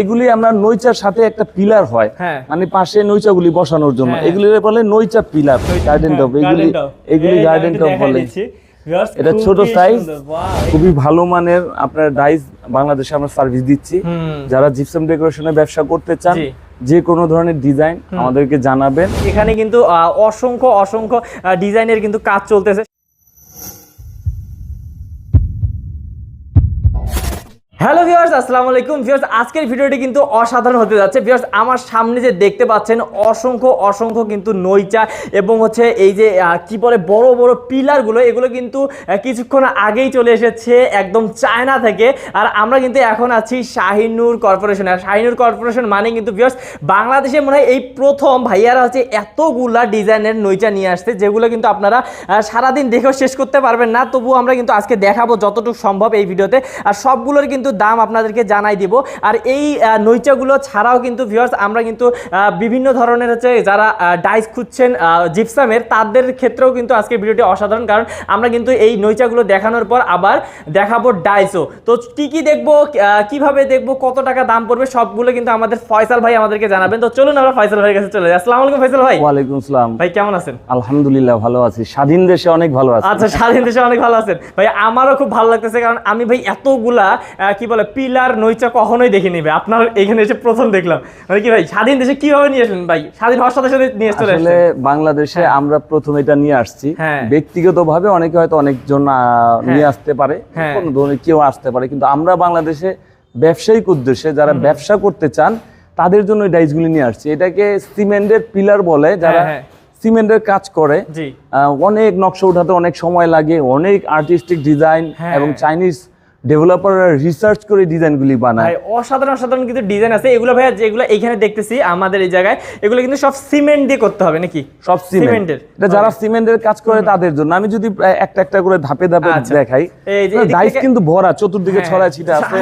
এগুলি আমরা নইচার সাথে একটা পিলার হয়। হ্যাঁ। মানে পাশে নইচাগুলি বসানোর জন্য। হ্যাঁ। এগুলি বলে নইচা পিলার গার্ডেন টপ এগুলি এগুলি গার্ডেন টপ বলে। এটা ছোট সাইজ খুবই ভালো মানের। আপনার ডাইস বাংলাদেশে আমরা সার্ভিস দিচ্ছি। যারা জিপসাম ডেকোরেশনের ব্যবসা করতে চান। যে কোনো ধরনের ডিজাইন আমাদেরকে জানাবেন। এখানে কিন্তু অসংখ্য অসংখ্য ডিজাইনের কিন্তু কাজ চলতেছে। হ্যালো ভিউয়ার্স আসসালামু আলাইকুম। ভিউয়ার্স আজকের ভিডিওটি কিন্তু অসাধারণ হতে যাচ্ছে। ভিউয়ার্স আমার সামনে যে দেখতে পাচ্ছেন, অসংখ্য অসংখ্য কিন্তু নইচা এবং হচ্ছে এই যে কি বলে, বড় বড় পিলারগুলো, এগুলো কিন্তু কিছুক্ষণ আগেই চলে এসেছে একদম চায়না থেকে। আর আমরা কিন্তু এখন আছি শাহিনুর কর্পোরেশন। আর শাহিনুর কর্পোরেশন মানে কিন্তু ভিউয়ার্স বাংলাদেশে মনে হয় এই প্রথম ভাইয়ারা হচ্ছে এতগুলা ডিজাইনের নইচা নিয়ে আসছে, যেগুলো কিন্তু আপনারা সারাদিন দেখেও শেষ করতে পারবেন না। তবুও আমরা কিন্তু আজকে দেখাবো যতটুকু সম্ভব এই ভিডিওতে। আর সবগুলোর কিন্তু দাম আপনাদেরকে জানাই দিব। আর এই আহ, নইচাগুলো ছাড়াও কিন্তু ভিউয়ার্স আমরা কিন্তু বিভিন্ন ধরনের হচ্ছে যারা ডাইস খুঁজছেন জিপসামের তাদের ক্ষেত্রেও কিন্তু আজকে ভিডিওটি অসাধারণ। কারণ আমরা কিন্তু এই নইচাগুলো দেখানোর পর আবার দেখাবো ডাইসও তো কি কি দেখব কীভাবে দেখব কত টাকা দাম পড়বে সবগুলো কিন্তু আমাদের ফয়সাল ভাই আমাদেরকে জানাবেন। তো চলুন আমরা ফয়সাল ভাইয়ের কাছে চলে যাই। আসসালামু আলাইকুম ফয়সাল ভাই। ওয়ালাইকুম আসসালাম ভাই কেমন আছেন? আলহামদুলিল্লাহ ভালো আছি। স্বাধীন দেশে অনেক ভালো আছি আচ্ছা স্বাধীন দেশে অনেক ভালো আছেন। ভাই আমারও খুব ভালো লাগতেছে কারণ আমি ভাই এতগুলা কি বলে পিলার নৈচা কখনোই দেখে নিবে আপনার এখানে এসে প্রথম দেখলাম। মানে কি ভাই স্বাধীন দেশে কীভাবে নিয়ে আসলেন ভাই? স্বাধীন হওয়ার সাথে সাথে নিয়ে চলে আসলে বাংলাদেশে আমরা প্রথম এটা নিয়ে আসছি। হ্যাঁ। ব্যক্তিগতভাবে অনেকে হয়তো অনেকজন আহ, নিয়ে আসতে পারে হ্যাঁ। কোনো ধরনের কেউ আসতে পারে কিন্তু আমরা বাংলাদেশে ব্যবসায়িক উদ্দেশ্যে যারা ব্যবসা করতে চান তাদের জন্য এই ডাইসগুলি নিয়ে আসছি। এটাকে সিমেন্টের পিলার বলে যারা হ্যাঁ। সিমেন্টের কাজ করে অনেক নকশা উঠাতে অনেক সময় লাগে অনেক আর্টিস্টিক ডিজাইন হ্যাঁ। এবং চাইনিজ ডেভেলপাররা রিসার্চ করে ডিজাইনগুলি বানায় অসাধারণ অসাধারণ কিন্তু ডিজাইন আছে এগুলো ভাইয়া যেগুলো এখানে দেখতেছি আমাদের এই জায়গায় এগুলো কিন্তু সব সিমেন্ট দিয়ে করতে হবে নাকি সব সিমেন্টের। এটা যারা সিমেন্টের কাজ করে তাদের জন্য আমি যদি একটা একটা করে ধাপে ধাপে আচ্ছা। দেখাই এই যে ডাইস কিন্তু ভরা চতুর্দিকে হ্যাঁ, ছড়ায় ছিটা আছে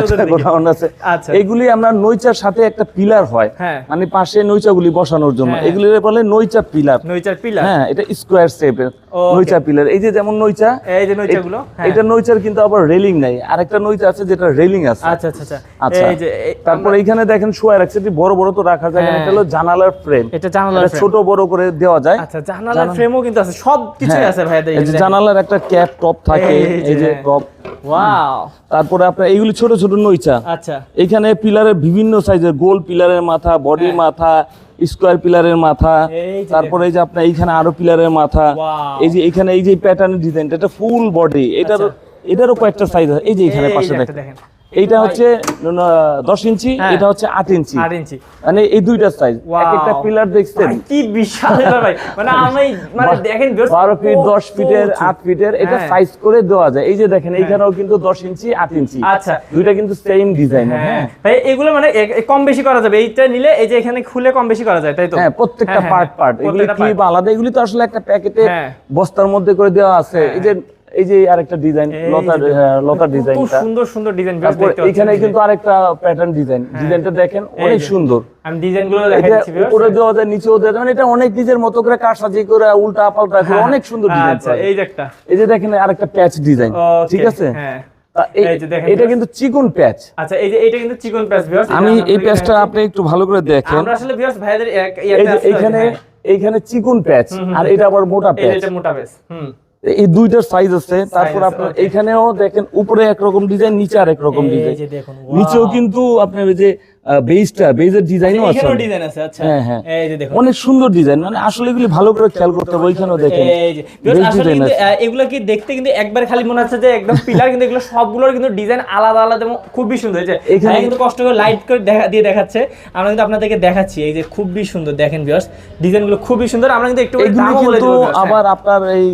চতুর্দিকে। গোডাউন আছে আচ্ছা। এগুলি আমরা নইচার সাথে একটা পিলার হয় হ্যাঁ। মানে পাশে নইচাগুলি বসানোর জন্য হ্যাঁ। এগুলি বলে নইচা পিলার নইচার পিলার হ্যাঁ এটা স্কোয়ার শেপের. নইচা পিলার এই যে যেমন নইচা এই যে নইচাগুলো হ্যাঁ। এটা নইচার কিন্তু আবার রেলিং নাই আরেকটা নইচা আছে যেটা রেলিং আছে। আচ্ছা আচ্ছা আচ্ছা। আচ্ছা। এই যে তারপর এইখানে দেখেন শোয়া রাখছে বড় বড় তো রাখা যায় হ্যাঁ। এটা হলো জানালার ফ্রেম এটা জানালার। ছোট বড় করে দেওয়া যায়। আচ্ছা জানালার ফ্রেমও কিন্তু আছে সব কিছুই হ্যাঁ, আছে ভাইয়া এই যে জানালার একটা ক্যাপ টপ থাকে এই যে, হ্যাঁ। টপ ওয়াও তারপরে আপনার এইগুলি ছোট ছোট নইচা। আচ্ছা। এখানে পিলারের বিভিন্ন সাইজের গোল পিলারের মাথা বডি মাথা স্কোয়ার পিলারের মাথা হ্যাঁ। তারপরে এই যে আপনার এইখানে আরও পিলারের মাথা এই যে এখানে এই যে প্যাটার্ন ডিজাইনটা এটা ফুল বডি এটারও এটারও কয়েকটা সাইজ আছে। এই যে এখানে। পাশে দেখেন। এইটা হচ্ছে দশ ইঞ্চি হ্যাঁ। এটা হচ্ছে আট ইঞ্চি। আট ইঞ্চি। মানে এই দুইটা সাইজ একটা পিলার দেখছেন? কি বিশাল ভাই। মানে আমি মানে দেখেন বারো ফিট দশ ফিটের আট ফিটের এটা হ্যাঁ। সাইজ করে দেওয়া যায়। এই যে দেখেন এইখানেও কিন্তু দশ ইঞ্চি আট ইঞ্চি। আচ্ছা। দুইটা কিন্তু সেম ডিজাইন হ্যাঁ। ভাই এগুলো মানে কম বেশি করা যাবে। এইটা নিলে এই যে এখানে খুলে কম বেশি করা যায় তাই তো? হ্যাঁ প্রত্যেকটা হ্যাঁ, পার্ট হ্যাঁ, পার্ট এগুলি কি। আলাদা এগুলি তো আসলে একটা প্যাকেটে হ্যাঁ। বস্তার মধ্যে করে দেওয়া আছে। এই যে এই যে আরেকটা ডিজাইন লতার লতার ডিজাইনটা সুন্দর সুন্দর ডিজাইন এখানে কিন্তু আরেকটা প্যাটার্ন ডিজাইন ডিজাইনটা দেখেন। অনেক সুন্দর। আমি ডিজাইনগুলো দেখাচ্ছি উপরে দেওয়া যায় নিচেও দেওয়া যায় মানে এটা অনেক নিজের মতো করে কারসাজি করে উল্টা পাল্টা করে হ্যাঁ, অনেক সুন্দর ডিজাইন আচ্ছা এই যে একটা। এই যে দেখেন আরেকটা প্যাচ ডিজাইন ঠিক আছে? হ্যাঁ। এটা কিন্তু চিকন প্যাচ আচ্ছা এই যে এটা কিন্তু চিকন প্যাচ ভিউয়ার্স আমি এই প্যাচটা আপনি একটু ভালো করে দেখেন। আমরা আসলে ভিউয়ার্স ভাইদের এইখানে হ্যাঁ, এইখানে চিকন প্যাচ আর এটা আবার মোটা প্যাচ এটা মোটা প্যাচ হুম। এই দুইটার সাইজ আছে। তারপর আপনার এখানেও দেখেন উপরে একরকম ডিজাইন নিচে আর একরকম ডিজাইন নিচেও কিন্তু আপনার যে বেজটা বেজের ডিজাইনও আছে ডিজাইন আছে আচ্ছা। হ্যাঁ, হ্যাঁ। এই যে দেখুন। অনেক সুন্দর ডিজাইন মানে আসলে এগুলি ভালো করে খেয়াল করতে হবে ওইখানেও দেখেন। এই যে এগুলো কি দেখতে কিন্তু একবার খালি মনে হচ্ছে যে একদম পিলার কিন্তু এগুলো সবগুলোর কিন্তু ডিজাইন আলাদা আলাদা এবং খুবই সুন্দর। যে এখানে- কিন্তু কষ্ট করে লাইট করে দেখা দিয়ে দেখাচ্ছে। আমরা কিন্তু আপনাদেরকে দেখাচ্ছি এই যে খুবই সুন্দর দেখেন ভিউয়ার্স ডিজাইনগুলো খুবই সুন্দর। আমরা কিন্তু একটু দামও বলে দেবো হ্যাঁ। আবার আপনার এই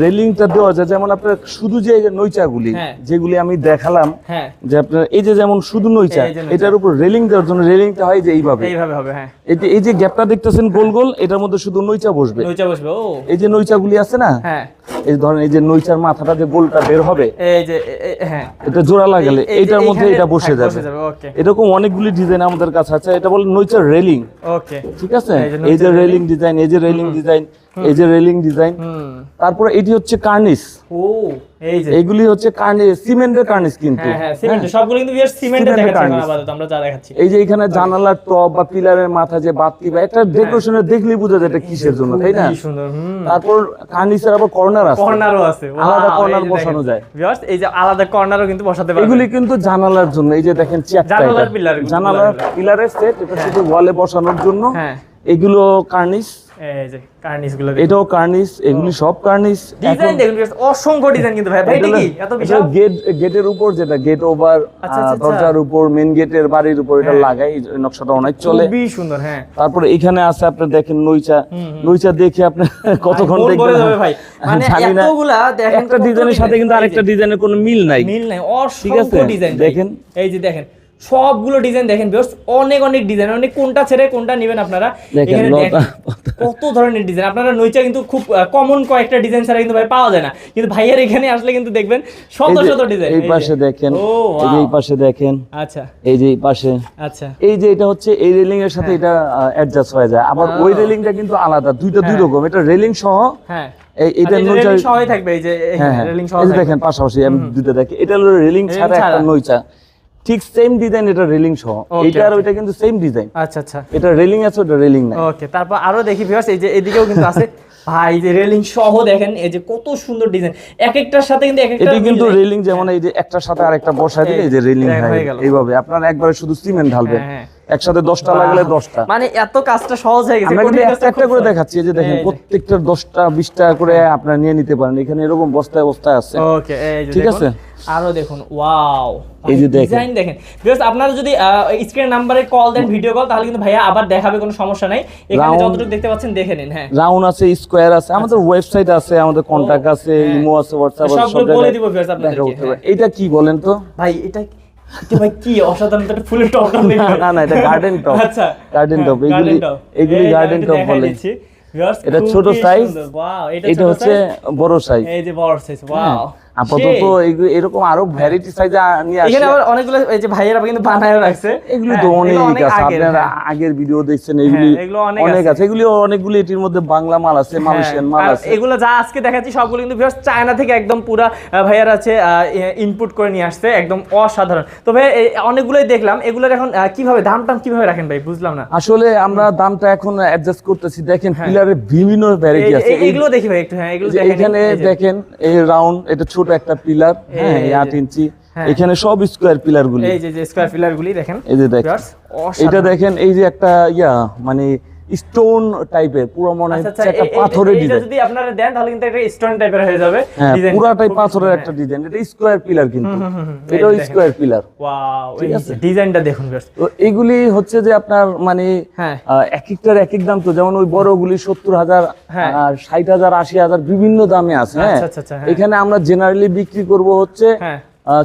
রেলিংটা দেওয়া যায় যেমন আপনার শুধু যে নইচাগুলি হ্যাঁ। যেগুলি আমি দেখালাম হ্যাঁ। যে আপনার এই যে যেমন শুধু নইচা। এটার উপর রেলিং দেওয়ার জন্য রেলিংটা হয় যে এইভাবে। এইভাবে হবে হ্যাঁ। এই যে এই যে গ্যাপটা দেখতেছেন গোল গোল এটার মধ্যে শুধু নইচা বসবে। নইচা বসবে ও। এই যে নইচাগুলি আছে না হ্যাঁ। এই ধরেন এই যে নইচার মাথাটা যে গোলটা বের হবে এই যে হ্যাঁ। এটা জোড়া লাগালে এইটার মধ্যে এটা বসে হ্যাঁ, যাবে। ওকে। এরকম অনেকগুলি ডিজাইন আমাদের কাছে আছে এটা বলে নইচার রেলিং ওকে। ঠিক আছে? এই যে রেলিং ডিজাইন এই যে রেলিং ডিজাইন এই যে রেলিং ডিজাইন তারপরে এটি হচ্ছে কার্নিশ ও এই যে। এগুলি হচ্ছে সিমেন্টের কার্নিস কিন্তু। হ্যাঁ হ্যাঁ সবগুলো কিন্তু সিমেন্টের দেখাচ্ছি এখন কার্নিশ। আপাতত আমরা যা দেখাচ্ছি। এই যে এখানে জানালার টপ বা পিলারের মাথা যে বাতি বা একটা ডেকোরেশনের দেখলেই বোঝা যায় এটা কিসের জন্য তাই না? সুন্দর তারপর আবার কর্নার আছে। কর্নারও আছে। আলাদা যে বসানো। যায়। এই যে আলাদা কর্নারও কিন্তু বসাতে এগুলি কিন্তু জানালার জন্য এই যে দেখেন জানালার এটা। জানালার পিলারের সেট এটা শুধু ওয়ালে বসানোর জন্য। হ্যাঁ। এগুলো কার্নিস এই যে কার্নিশগুলো এটাও কার্নিস এগুলি সব কার্নিস ডিজাইন দেখুন অসংখ্য ডিজাইন কিন্তু ভাই। ভাই এটা কি? এত বিশাল? গেট গেটের উপর যেটা গেট ওভার আচ্ছা, আচ্ছা, দরজার উপর মেন গেটের বাড়ির উপর এটা হ্যাঁ। লাগাই নকশাটা অনেক চলে। খুবই সুন্দর হ্যাঁ। তারপরে এখানে আছে আপনি দেখেন নইচা নইচা দেখে আপনি কতক্ষণ মন দেখবেন? ভাই। মানে এতগুলা দেখেন একটা ডিজাইনের সাথে কিন্তু আরেকটা ডিজাইনের কোনো মিল নাই। মিল নাই? অসংখ্য ডিজাইন দেখেন। এই যে দেখেন। সবগুলো ডিজাইন দেখেন ভিউয়ার্স অনেক অনেক ডিজাইন অনেক কোনটা ছেড়ে কোনটা নেবেন আপনারা? এখানে কত ধরনের ডিজাইন আপনারা নইচা কিন্তু খুব কমন কয়েকটা ডিজাইন ছাড়া কিন্তু ভাই পাওয়া যায় না। কিন্তু ভাইয়ের এখানে আসলে কিন্তু দেখবেন শত শত ডিজাইন এই পাশে দেখেন এই পাশে দেখেন আচ্ছা। এই যে এই পাশে। আচ্ছা। এই যে এটা হচ্ছে এই রেলিং এর সাথে এটা অ্যাডজাস্ট হয়ে যায়। আবার ওই রেলিংটা কিন্তু আলাদা দুইটা দুই রকম। এটা রেলিং সহ হ্যাঁ। এটা নইচা সহই থাকবে এই যে হ্যাঁ হ্যাঁ। রেলিং সহ। দেখেন পাশাপাশি আমি দুটো দেখি। এটা হলো রেলিং ছাড়া একটা। নইচা ঠিক সেম ডিজাইন এটা রেলিং সহ। এটা আর ওইটা কিন্তু সেম ডিজাইন আচ্ছা আচ্ছা। এটা রেলিং আছে ওটা রেলিং নাই। ওকে তারপর আরও দেখি ভিউয়ার্স এই যে এদিকেও কিন্তু আছে। ভাই যে রেলিং সহ দেখেন এই যে কত সুন্দর ডিজাইন এক একটার সাথে কিন্তু এক একটা এটা কিন্তু রেলিং যেমন এই যে একটার সাথে আরেকটা বসায় দিলে এই যে রেলিং হ্যাঁ, হয়ে হয় গেল। এইভাবে। আপনারা একবারে শুধু সিমেন্ট ঢালবেন। হ্যাঁ, একসাথে দশটা লাগলে দশটা। মানে এত কাজটা সহজ হয়ে গেছে আমরা কিন্তু একটা করে দেখাচ্ছি যে দেখেন প্রত্যেকটা দশটা বিশটা করে আপনারা নিয়ে নিতে পারেন। এখানে এরকম বস্তায় বস্তায় আছে। ওকে ঠিক আছে? আরও দেখুন ওয়াও। এই যে ডিজাইন দেখেন। বিকজ আপনারা যদি স্ক্রিন নাম্বারে কল দেন ভিডিও কল তাহলে কিন্তু ভাইয়া আবার দেখাবে কোনো সমস্যা নাই। এখানে যতটুকু দেখতে পাচ্ছেন দেখে নিন হ্যাঁ। রাউন্ড আছে স্কোয়ার আছে আমাদের ওয়েবসাইট আছে আমাদের কন্টাক্ট আছে হ্যাঁ। ইমো আছে হোয়াটসঅ্যাপ আছে সব বলে দিব করতে হ্যাঁ। এটা কি বলেন তো? ভাই এটা এটা ভাই কি অসাধারণ একটা ফুলের টপ টপ? না, না, এটা garden top। আচ্ছা top, হ্যাঁ, এগুলি- এগুলি যে আমি top দেখাই বলে। এটা ছোট সাইজ সুন্দর। এটা এটা হচ্ছে বড় সাইজ এই যে বড় সাইজ ওয়াও আপাতত এরকম আরও ভ্যারাইটি সাইজ নিয়ে এখানে আবার অনেকগুলো এই যে ভাইয়েরা কিন্তু বানায় রাখছে। এগুলি হ্যাঁ, তো অনেক আছে আপনারা হ্যাঁ। আগের ভিডিও দেখছেন এগুলি হ্যাঁ, অনেক আছে। এগুলি অনেকগুলি এটির মধ্যে বাংলা মাল আছে মালয়েশিয়ান মাল আছে। এগুলো যা আজকে দেখাচ্ছি সবগুলো কিন্তু ভিউয়ার্স চায়না থেকে একদম পুরা ভাইয়ার আছে ইনপুট করে নিয়ে আসছে একদম অসাধারণ। তো ভাই অনেকগুলোই দেখলাম এগুলোর এখন কীভাবে দাম টাম কীভাবে রাখেন ভাই? বুঝলাম না। আসলে আমরা দামটা এখন অ্যাডজাস্ট করতেছি দেখেন। পিলারের বিভিন্ন ভ্যারাইটি আছে। এগুলো দেখি ভাই একটু হ্যাঁ এগুলো দেখেন এখানে দেখেন এই রাউন্ড এটা ছোট একটা পিলার হ্যাঁ আট ইঞ্চি। হ্যাঁ। এখানে সব স্কোয়ার পিলার গুলি। স্কোয়ার যে পিলার গুলি দেখেন। এই যে দেখেন। এটা দেখেন এই যে একটা ইয়া মানে স্টোন টাইপের পুরো মনে আচ্ছা, হচ্ছে আচ্ছা, একটা পাথরের ডিজাইন যদি আপনারা দেন তাহলে কিন্তু একটা স্টোন টাইপের হয়ে যাবে। হ্যাঁ পুরাটাই পাথরের একটা ডিজাইন এটা স্কোয়ার পিলার কিন্তু। এটাও স্কোয়ার পিলার ওয়াও ঠিক আছে? ডিজাইনটা দেখুন তো এগুলি হচ্ছে যে আপনার মানে হ্যাঁ। এক একটার এক এক দাম তো। যেমন ওই বড়গুলি সত্তর হাজার হ্যাঁ। আর ষাট হাজার আশি হাজার বিভিন্ন দামে আছে হ্যাঁ। আচ্ছা, আচ্ছা, হ্যাঁ। এখানে আমরা জেনারেলি বিক্রি করব হচ্ছে হ্যাঁ।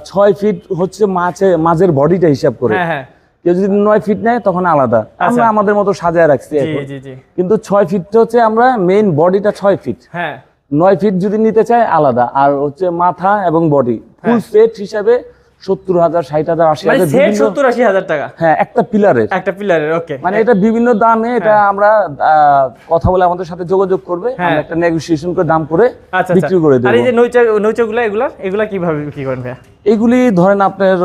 ছয় ফিট হচ্ছে মাছে মাঝের বডিটা হিসাব করে। হ্যাঁ হ্যাঁ। কেউ যদি নয় ফিট নেয় তখন আলাদা। আমরা আমাদের মতো সাজায় রাখছি কিন্তু ছয় ফিটটা হচ্ছে আমরা মেইন বডিটা ছয় ফিট হ্যাঁ। নয় ফিট যদি নিতে চায় আলাদা। আর হচ্ছে মাথা এবং বডি ফুল সেট হিসাবে সত্তর হাজার ষাট হাজার আশি মানে হাজার সত্তর আশি হাজার টাকা? হ্যাঁ একটা পিলারের একটা পিলারের ওকে মানে এটা বিভিন্ন দামে এটা হ্যাঁ। আমরা কথা বলে আমাদের সাথে যোগাযোগ করবে। হ্যাঁ। আমরা একটা নেগোসিয়েশন করে দাম করে আচ্ছা আচ্ছা। বিক্রি করে আর এই যে নৈচা নৈচাগুলো এগুলা এগুলা কীভাবে বিক্রি করেন ভাইয়া? এগুলি ধরেন আপনার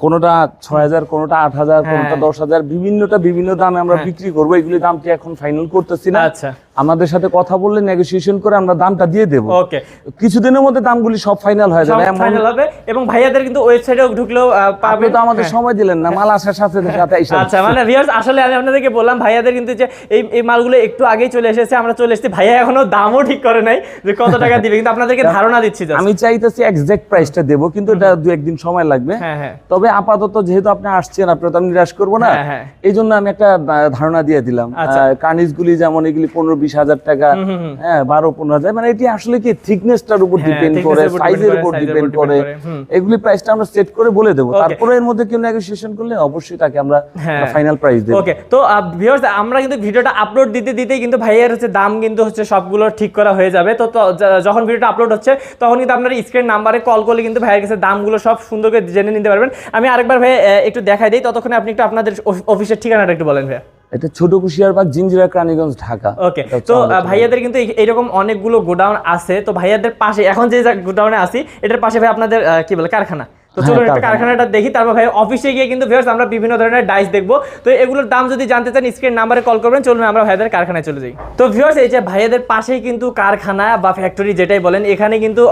কোনোটা ছয় হাজার কোনোটা আট হাজার হ্যাঁ। কোনোটা দশ হাজার বিভিন্নটা বিভিন্ন দামে আমরা বিক্রি করব। এগুলি দামটি এখন ফাইনাল করতেছি না? আচ্ছা। আমাদের সাথে কথা বললে নেগোসিয়েশন করে আমরা দামটা দিয়ে দেবো। ওকে কিছুদিনের মধ্যে দামগুলি সব ফাইনাল হয়ে যাবে। এমন ফাইনাল হবে এবং ভাইয়াদের কিন্তু ওয়েবসাইটেও ঢুকলেও আপনি পাবেন। তো আমাদের সময় দিলেন না মাল আসার সাথে সাথে আচ্ছা মানে ভিউয়ার্স আসলে আমি আপনাদেরকে বললাম ভাইয়াদের কিন্তু যে এই এই মালগুলো একটু আগেই চলে এসেছে আমরা চলে এসেছি ভাইয়া এখনও দামও ঠিক করে নাই যে কত টাকা দিবে কিন্তু আপনাদেরকে ধারণা দিচ্ছি। আমি চাইতেছি এক্সাক্ট প্রাইসটা দেবো কিন্তু এটা দু একদিন সময় লাগবে। হ্যাঁ হ্যাঁ। তবে আপাতত যেহেতু আপনি আসছেন আপনার তো আমি নিরাশ করব না। হ্যাঁ, হ্যাঁ। এই জন্য আমি একটা ধারণা দিয়ে দিলাম। আচ্ছা। কার্নিস গুলি যেমন এগুলি পনেরো বিশ হাজার টাকা হ্যাঁ বারো পনেরো হাজার। মানে এটি আসলে কি থিকনেসটার উপর হ্যাঁ, ডিপেন্ড thickness করে সাইজের উপর ডিপেন্ড করে। এগুলি প্রাইসটা আমরা সেট করে বলে দেবো। তারপরে এর মধ্যে কেউ নেগোসিয়েশন করলে অবশ্যই তাকে আমরা হ্যাঁ। ফাইনাল প্রাইস দেবো। ওকে তো ভিউয়ার্স আমরা কিন্তু ভিডিওটা আপলোড দিতে দিতে কিন্তু ভাইয়ের হচ্ছে দাম কিন্তু হচ্ছে সবগুলো ঠিক করা হয়ে যাবে। তো তো যখন ভিডিওটা আপলোড হচ্ছে তখন কিন্তু আপনারা স্ক্রিন নাম্বারে কল করলে কিন্তু ভাইয়ের কাছে দামগুলো সব সুন্দর করে জেনে নিতে পারবেন। আমি আরেকবার ভাই একটু দেখাই দিই। ততক্ষণে আপনি একটু আপনাদের অফিসের ঠিকানাটা একটু বলেন ভাইয়া। এটা ছোট কুশিয়ারবাগ জিঞ্জিরা ক্রানীগঞ্জ ঢাকা। ওকে তো ভাইয়াদের কিন্তু এই- এইরকম অনেকগুলো গোডাউন আছে। তো ভাইয়াদের পাশে এখন যে গোডাউনে আছি এটার পাশে ভাই আপনাদের কি বলে কারখানা? তো হ্যাঁ, চলুন একটা কারখানাটা দেখি তারপর ভাই অফিসে গিয়ে কিন্তু ভিউয়ার্স আমরা বিভিন্ন ধরনের ডাইস দেখব। তো এগুলোর দাম যদি জানতে চান স্ক্রিন নাম্বারে কল করবেন চলুন আমরা ভাইয়াদের কারখানায় চলে যাই। তো ভিউয়ার্স এই যে ভাইয়াদের পাশেই কিন্তু কারখানা বা ফ্যাক্টরি যেটাই বলেন এখানে কিন্তু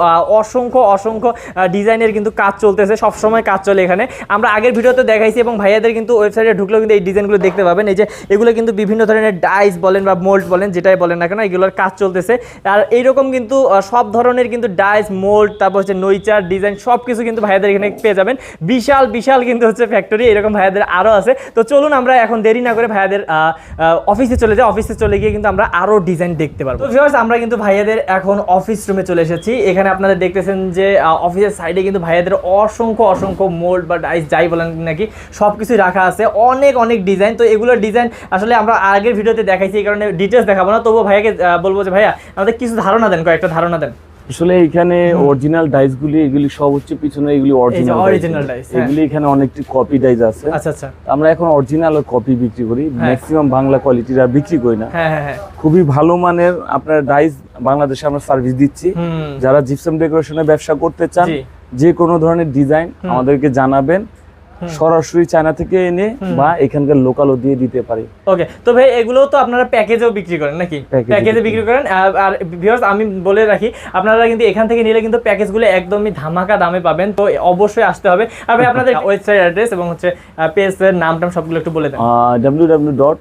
অসংখ্য অসংখ্য ডিজাইনের কিন্তু কাজ চলতেছে সব সময় কাজ চলে এখানে। আমরা আগের ভিডিওতে দেখাইছি এবং ভাইয়াদের কিন্তু ওয়েবসাইটে ঢুকলেও কিন্তু এই ডিজাইনগুলো দেখতে পাবেন। এই যে এগুলো কিন্তু বিভিন্ন ধরনের ডাইস বলেন বা মোল্ড বলেন যেটাই বলেন না কেন এগুলোর কাজ চলতেছে। আর এইরকম কিন্তু সব ধরনের কিন্তু ডাইস মোল্ড তারপর হচ্ছে নইচার ডিজাইন সব কিছু কিন্তু ভাইয়াদের এখানে পেয়ে যাবেন। বিশাল বিশাল কিন্তু হচ্ছে ফ্যাক্টরি এরকম ভাইয়াদের আরও আছে। তো চলুন আমরা এখন দেরি না করে ভাইয়াদের অফিসে চলে যাই। অফিসে চলে গিয়ে কিন্তু আমরা আরও ডিজাইন দেখতে পারব। তো আমরা কিন্তু ভাইয়াদের এখন অফিস রুমে চলে এসেছি। এখানে আপনারা দেখতেছেন যে অফিসের সাইডে কিন্তু ভাইয়াদের অসংখ্য অসংখ্য মোল্ড বা ডাইস যাই বলেন নাকি সব কিছুই রাখা আছে। অনেক অনেক ডিজাইন তো এগুলোর ডিজাইন আসলে আমরা আগের ভিডিওতে দেখাইছি, এই কারণে ডিটেলস দেখাবো না। তবুও ভাইয়াকে বলব যে, ভাইয়া, আমাদের কিছু ধারণা দেন, কয়েকটা ধারণা দেন। আসলে এখানে অরিজিনাল ডাইস গুলি এগুলি সব হচ্ছে পিছনে এগুলি অরিজিনাল হ্যাঁ। এগুলি এখানে অনেকটি কপি ডাইস আছে। আচ্ছা আচ্ছা। আমরা এখন অরিজিনাল কপি বিক্রি করি। ম্যাক্সিমাম বাংলা কোয়ালিটির আর বিক্রি করি না। হ্যাঁ হ্যাঁ খুবই ভালো মানের আপনার ডাইস বাংলাদেশে আমরা সার্ভিস দিচ্ছি। যারা জিপসাম ডেকোরেশনের ব্যবসা করতে চান। যে কোনো ধরনের ডিজাইন আমাদেরকে জানাবেন। সরাসরি চায়না থেকে এনে বা এখানকার লোকালও দিয়ে দিতে পারি। ওকে তো ভাই এগুলো তো আপনারা প্যাকেজেও বিক্রি করেন নাকি? প্যাকেজে বিক্রি করেন আর- ভিউয়ার্স আমি বলে রাখি আপনারা কিন্তু এখান থেকে নিলে কিন্তু প্যাকেজগুলো একদমই ধামাকা দামে পাবেন তো অবশ্যই আসতে হবে। আর ভাই আপনাদের ওয়েবসাইট অ্যাড্রেস এবং হচ্ছে পেজের নাম টাম সবগুলো একটু বলে দেন। W W dot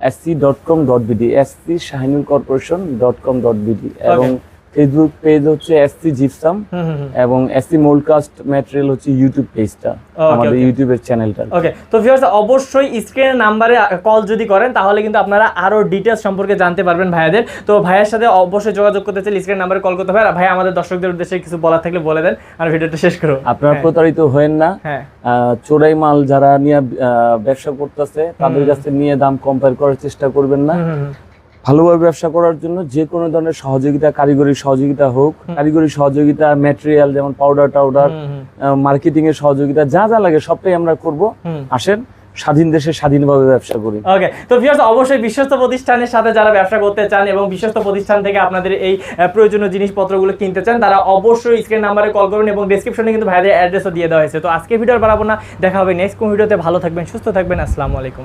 SC dot com dot BD SC Shahinur corporation dot com dot BD এবং ফেসবুক পেজ হচ্ছে এসসি জিপসাম এবং এসসি মোল্ডকাস্ট ম্যাটেরিয়াল হচ্ছে ইউটিউব পেজটা আমাদের. ইউটিউবের চ্যানেলটা ওকে তো ভিউয়ার্স অবশ্যই স্ক্রিনের নাম্বারে কল যদি করেন তাহলে কিন্তু আপনারা আরও ডিটেলস সম্পর্কে জানতে পারবেন ভাইয়াদের। তো ভাইয়ের সাথে অবশ্যই যোগাযোগ করতে চাইলে স্ক্রিন নাম্বারে কল করতে হবে। আর ভাই আমাদের দর্শকদের উদ্দেশ্যে কিছু বলার থাকলে বলে দেন আর ভিডিওটা শেষ করো আপনারা হ্যাঁ, প্রতারিত হয়েন না। হ্যাঁ। চোরাই মাল যারা নিয়ে ব্যবসা করতেছে তাদের কাছে নিয়ে দাম কম্পেয়ার করার চেষ্টা করবেন না। ভালোভাবে ব্যবসা করার জন্য যে কোনো ধরনের সহযোগিতা কারিগরি সহযোগিতা হোক কারিগরি সহযোগিতা ম্যাটেরিয়াল যেমন পাউডার টাউডার। মার্কেটিং এর সহযোগিতা যা যা লাগে সবটাই আমরা করব। আসেন স্বাধীন দেশে স্বাধীনভাবে ব্যবসা করি। ওকে তো ভিউয়ার্স অবশ্যই বিশ্বস্ত প্রতিষ্ঠানের সাথে যারা ব্যবসা করতে চান এবং বিশ্বস্ত প্রতিষ্ঠান থেকে আপনাদের এই প্রয়োজনীয় জিনিসপত্রগুলো কিনতে চান তারা অবশ্যই স্ক্রিন নাম্বারে কল করুন এবং ডেসক্রিপশনে কিন্তু ভাইদের অ্যাড্রেসও দিয়ে দেওয়া হয়েছে। তো আজকে ভিডিওর বাড়াবো না দেখা হবে নেক্সট কোন ভিডিওতে। ভালো থাকবেন সুস্থ থাকবেন আসসালামু আলাইকুম।